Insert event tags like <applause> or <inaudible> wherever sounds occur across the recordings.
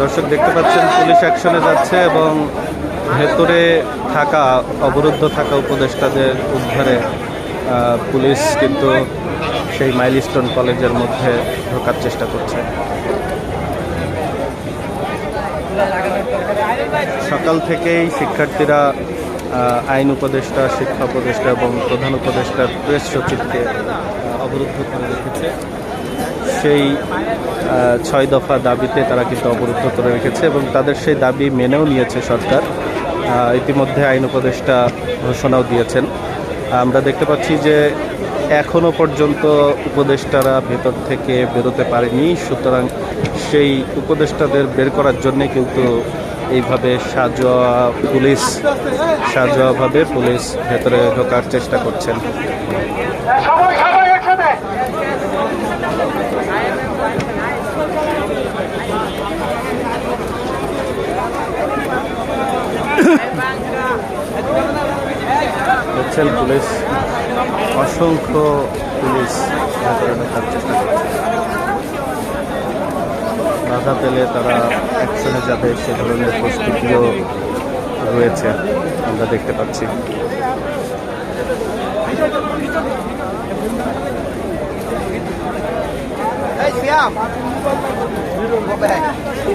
দর্শক, দেখতে পাচ্ছেন, পুলিশ অ্যাকশনে যাচ্ছে এবং ভেতরে থাকা, অবরুদ্ধ থাকা উপদেষ্টাদের উদ্ধারে পুলিশ কিন্তু সেই মাইলস্টোন কলেজের মধ্যে ঢোকার চেষ্টা করছে। সকাল থেকেই শিক্ষার্থীরা আইন উপদেষ্টা, শিক্ষা উপদেষ্টা এবং প্রধান উপদেষ্টার প্রেস সচিবকে অবরুদ্ধ করে রেখেছে। সেই ছয় দফা দাবিতে তারা কিন্তু অবরুদ্ধ করে রেখেছে এবং তাদের সেই দাবি মেনেও নিয়েছে সরকার। ইতিমধ্যে আইন উপদেষ্টা ঘোষণাও দিয়েছেন। আমরা দেখতে পাচ্ছি যে এখনও পর্যন্ত উপদেষ্টারা ভেতর থেকে বেরোতে পারেনি, সুতরাং সেই উপদেষ্টাদের বের করার জন্যে কিন্তু এইভাবে সাজোয়া পুলিশ, সাজোয়াভাবে পুলিশ ভেতরে ঢোকার চেষ্টা করছেন। <coughs> পুলিশ। অসংখ্য পুলিশ ভেতরে ঢোকার চেষ্টা করছে। বাধা পেলে তারা অ্যাকশনে যাবে, সে ধরনের প্রস্তুতিও রয়েছে, আমরা দেখতে পাচ্ছি। আমরা দেখছি-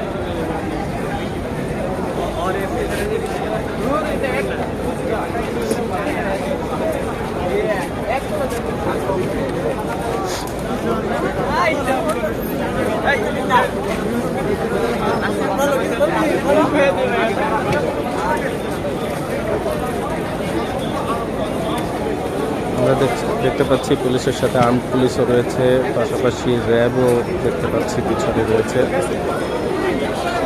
দেখতে পাচ্ছি পুলিশের সাথে আর্ম পুলিশও রয়েছে, পাশাপাশি র্যাবও দেখতে পাচ্ছি, পিছনে রয়েছে।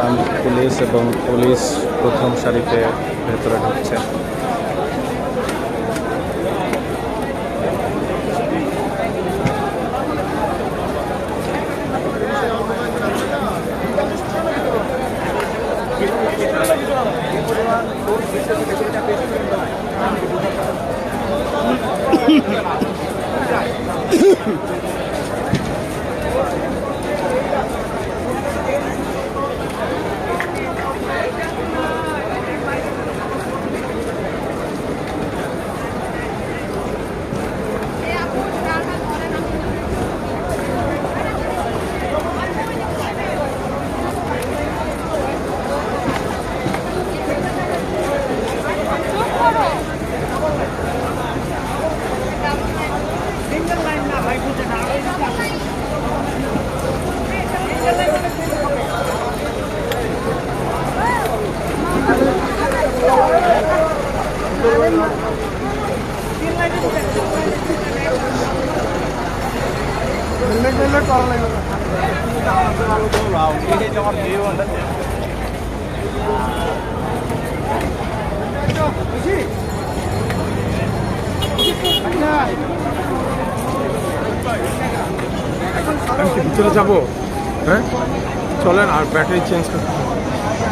আর্ম পুলিশ এবং পুলিশ প্রথম সারিতে ভেতরে ঢুকছে। हेलमेट वेलमेट करा लागलं त्याच्यावर हे म्हणतात कशी ভিতরে যাব? হ্যাঁ? চলেন আর ব্যাটারি চেঞ্জ করতে